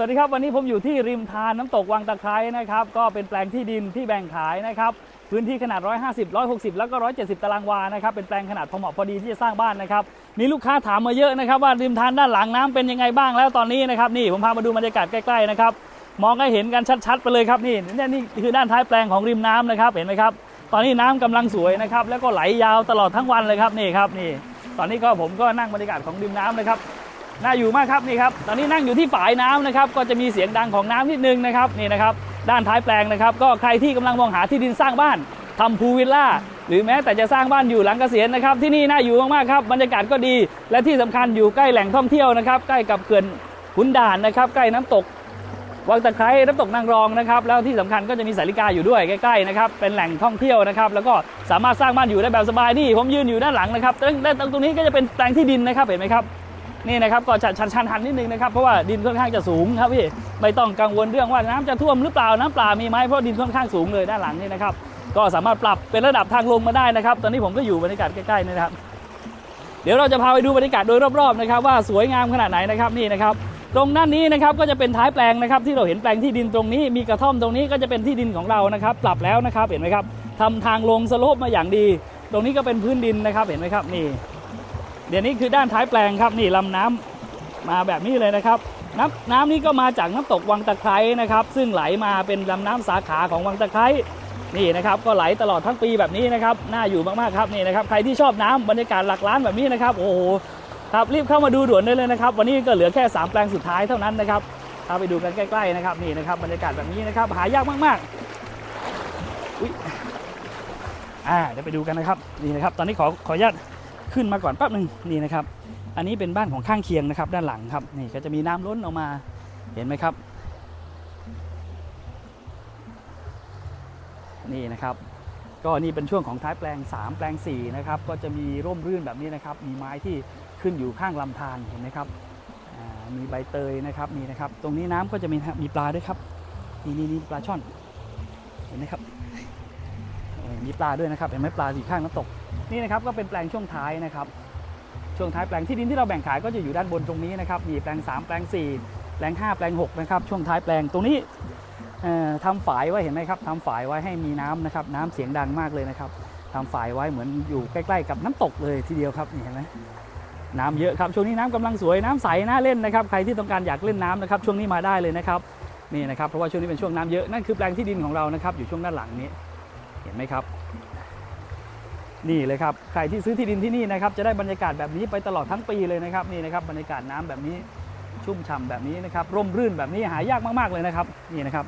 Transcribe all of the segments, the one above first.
วัสดีครับวันนี้ผมอยู่ที่ริมทานน้ำตกวังตะไคร้นะครับก็เป็นแปลงที่ดินที่แบ่งขายนะครับพื้นที่ขนาด 150 160 แล้วก็ 170 ตารางวานะครับเป็นแปลงขนาดพอเหมาะพอดีที่จะสร้างบ้านนะครับมีลูกค้าถามมาเยอะนะครับว่าริมทานด้านหลังน้ำเป็นยังไงบ้างแล้วตอนนี้นะครับนี่ผมพามาดูบรรยากาศใกล้ๆนะครับมองให้เห็นกันชัดๆ ไปเลยครับนี่เนี่ยนี่คือด้านท้ายแปลงของริมน้ำนะครับเห็นไหมครับตอนนี้น้ำกำลังสวยนะครับแล้วก็ไหลยาวตลอดทั้งวันเลยครับนี่ครับนี่ตอนนี้ก็ผมก็นั่งบรรยากาศของริมน้ำนะครับ น่าอยู่มากครับนี่ครับตอนนี้นั่งอยู่ที่ฝายน้ำนะครับก็จะมีเสียงดังของน้ำนิดนึงนะครับนี่นะครับด้านท้ายแปลงนะครับ ก็ใครที่กำลังมองหาที่ดินสร้างบ้านทำพูลวิลล่าหรือแม้แต่จะสร้างบ้านอยู่หลังเกษียณนะครับที่นี่น่าอยู่มากๆครับบรรยากาศก็ดี และที่สำคัญอยู่ใกล้แหล่งท่องเที่ยวนะครับใกล้กับเขื่อนขุนด่านนะครับ ใกล้น้ำตกวังตะไคร้น้ำตกนางรองนะครับแล้วที่สำคัญก็จะมีสาริกาอยู่ด้วยใกล้ๆนะครับเป็นแหล่งท่องเที่ยวนะครับแล้วก็สามารถสร้างบ้านอยู่ได้แบบสบายนี่ผมยืนอยู่ด้านหลังนะครับตรงด้านตรงนี้ก็จะเป็นแปลงที่ดินนะครับเห็นไหมครับ นี่นะครับก็ชันชันชันนิดนึงนะครับเพราะว่าดินค่อนข้างจะสูงครับพี่ไม่ต้องกังวลเรื่องว่าน้ำจะท่วมหรือเปล่าน้ำป่ามีไหมเพราะดินค่อนข้างสูงเลยด้านหลังนี่นะครับก็สามารถปรับเป็นระดับทางลงมาได้นะครับ ตอนนี้ผมก็อยู่บรรยากาศใกล้ๆนี่นะครับ เดี๋ยวเราจะพาไปดูบรรยากาศโดยรอบๆนะครับ ว่าสวยงามขนาดไหนนะครับนี่นะครับ ตรงด้านนี้นะครับก็จะเป็นท้ายแปลงนะครับที่เราเห็นแปลงที่ดินตรงนี้ มีกระท่อมตรงนี้ก็จะเป็นที่ดินของเรานะครับ ปรับแล้วนะครับเห็นไหมครับทำทางลงสโลปมาอย่างดี ตรงนี้ก็เป็นพื้นดินนะครับเห็นไหมครับนี่ เดี๋ยวนี้คือด้านท้ายแปลงครับนี่ลำน้ำมาแบบนี้เลยนะครับ น้ำน้ำนี้ก็มาจากน้ำตกวังตะไคร้นะครับ ซึ่งไหลมาเป็นลำน้ำสาขาของวังตะไคร้นี่นะครับก็ไหลตลอดทั้งปีแบบนี้นะครับน่าอยู่มากๆครับนี่นะครับใครที่ชอบน้ำบรรยากาศหลักล้านแบบนี้นะครับโอ้โหครับรีบเข้ามาดูด่วนได้เลยนะครับ วันนี้ก็เหลือแค่ 3 แปลงสุดท้ายเท่านั้นนะครับเอาไปดูกันใกล้ๆนะครับนี่นะครับบรรยากาศแบบนี้นะครับหายากมากๆอุ๊ยอ่าเดี๋ยวไปดูกันนะครับนี่นะครับ ตอนนี้ขอขออนุญาต ขึ้นมาก่อนแป๊บหนึ่งนี่นะครับ อันนี้เป็นบ้านของข้างเคียงนะครับ ด้านหลังครับนี่ก็จะมีน้ำล้นออกมาเห็นไหมครับ นี่นะครับ ก็นี่เป็นช่วงของท้ายแปลง 3 แปลง4นะครับก็จะมีร่มรื่นแบบนี้นะครับ มีไม้ที่ขึ้นอยู่ข้างลำธารเห็นไหมครับมีใบเตยนะครับนี่นะครับ ตรงนี้น้ำก็จะมีมีปลาด้วยครับนี่นี่นี่ปลาช่อนเห็นไหมครับมีปลาด้วยนะครับเห็นไหมปลาอยู่ข้างน้ำตก นี่นะครับก็เป็นแปลงช่วงท้ายนะครับ ช่วงท้ายแปลงที่ดินที่เราแบ่งขายก็จะอยู่ด้านบนตรงนี้นะครับ มีแปลง 3 แปลง 4 แปลง 5 แปลง6นะครับ ช่วงท้ายแปลงตรงนี้ทำฝายไว้เห็นไหมครับทำฝายไว้ให้มีน้ำนะครับ น้ำเสียงดังมากเลยนะครับทำฝายไว้เหมือนอยู่ใกล้ๆ กับน้ำตกเลยทีเดียวครับเห็นไหมน้ำเยอะครับช่วงนี้น้ำกำลังสวยน้ำใสน่าเล่นนะครับใครที่ต้องการอยากเล่นน้ำนะครับ ช่วงนี้มาได้เลยนะครับนี่นะครับเพราะว่าช่วงนี้เป็นช่วงน้ำเยอะนั่นคือแปลงที่ดินของเรานะครับ อยู่ช่วงด้านหลังนี้เห็นไหมครับ นี่เลยครับใครที่ซื้อที่ดินที่นี่นะครับจะได้บรรยากาศแบบนี้ไปตลอดทั้งปีเลยนะครับนี่นะครับบรรยากาศน้ำแบบนี้ชุ่มฉ่ำแบบนี้นะครับร่มรื่นแบบนี้หายากมากๆเลยนะครับนี่นะครับ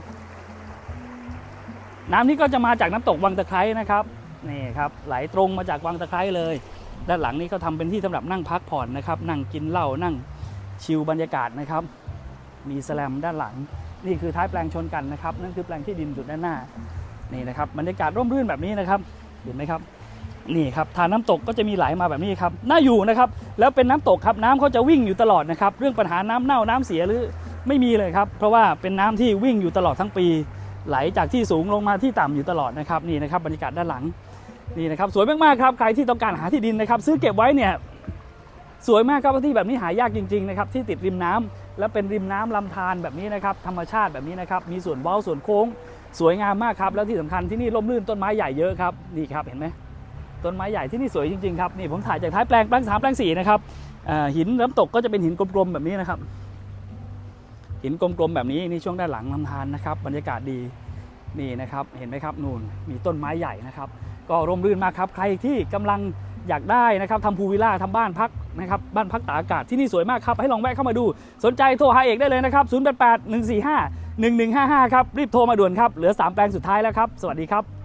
น้ำนี้ก็จะมาจากน้ำตกวังตะไคร้นะครับนี่ครับไหลตรงมาจากวังตะไคร้เลย ด้านหลังนี้ก็ทำเป็นที่สำหรับนั่งพักผ่อนนะครับ นั่งกินเหล้านั่งชิลบรรยากาศนะครับ มีแสลมด้านหลัง นี่คือท้ายแปลงชนกันนะครับนั่นคือแปลงที่ดินจุดด้านหน้านี่นะครับบรรยากาศร่มรื่นแบบนี้นะครับเห็นไหมครับ นี่ครับทานน้ำตกก็จะมีไหลมาแบบนี้ครับน่าอยู่นะครับแล้วเป็นน้ำตกครับน้ำเขาจะวิ่งอยู่ตลอดนะครับเรื่องปัญหาน้ำเน่าน้ำเสียหรือไม่มีเลยครับ เพราะว่าเป็นน้ำที่วิ่งอยู่ตลอดทั้งปี ไหลจากที่สูงลงมาที่ต่ำอยู่ตลอดนะครับนี่นะครับบรรยากาศด้านหลังนี่นะครับสวยมากๆครับใครที่ต้องการหาที่ดินนะครับ ซื้อเก็บไว้เนี่ยสวยมากครับที่แบบนี้หายากจริงๆนะครับที่ติดริมน้ำและเป็นริมน้ำลำธารแบบนี้นะครับธรรมชาติแบบนี้นะครับมีส่วนเว้าส่วนโค้ง สวยงามมากครับแล้วที่สำคัญที่นี่ร่มรื่นต้นไม้ใหญ่เยอะครับนี่ครับเห็นไหม ต้นไม้ใหญ่ที่นี่สวยจริงๆครับนี่ผมถ่ายจากท้ายแปลงแปลงสามแปลงสี่นะครับหินน้ำตกก็จะเป็นหินกลมๆแบบนี้นะครับ หินกลมๆแบบนี้นี่ช่วงด้านหลังลำธารนะครับ บรรยากาศดีนี่นะครับเห็นไหมครับนู่นมีต้นไม้ใหญ่นะครับ ก็ร่มรื่นมากครับ ใครที่กำลังอยากได้นะครับทำพูลวิลล่าทำบ้านพักนะครับบ้านพักตากอากาศที่นี่สวยมากครับ ให้ลองแวะเข้ามาดู สนใจโทรหาเอกได้เลยนะครับ 0 8 8 1 4 5 1 1 5 5 ครับ รีบโทรมาด่วนครับ เหลือ 3 แปลงสุดท้ายแล้วครับ สวัสดีครับ